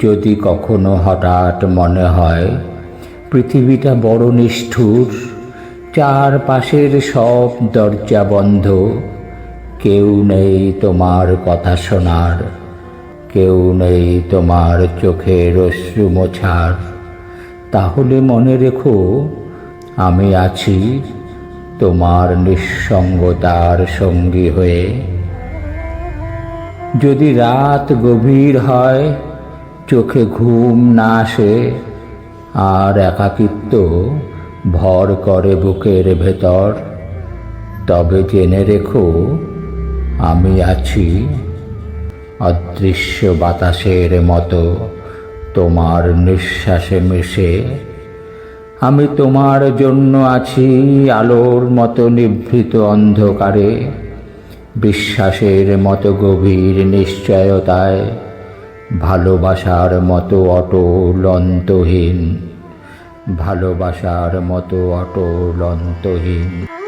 যদি কখনো হঠাৎ মনে হয়, পৃথিবীটা বড় নিষ্ঠুর, চারপাশের সব দরজা বন্ধ, কেউ নেই তোমার কথা শোনার, কেউ নেই তোমার চোখের অশ্রু মোছার, তাহলে মনে রেখো, আমি আছি তোমার নিঃসঙ্গতার সঙ্গী হয়ে। যদি রাত গভীর হয় চোখে ঘুম না আসে, আর একাকিত্ব ভর করে বুকের ভেতর। তবে জেনে রেখো, আমি আছি অদৃশ্য বাতাসের মতো, তোমার নিঃশ্বাসে মিশে। আমি তোমার জন্য আছি আলোর মতো নিভৃত অন্ধকারে, বিশ্বাসের মতো গভীর নিশ্চয়তায়। ভালোবাসার মতো অটল অন্তহীন ভালোবাসার মতো অটল অন্তহীন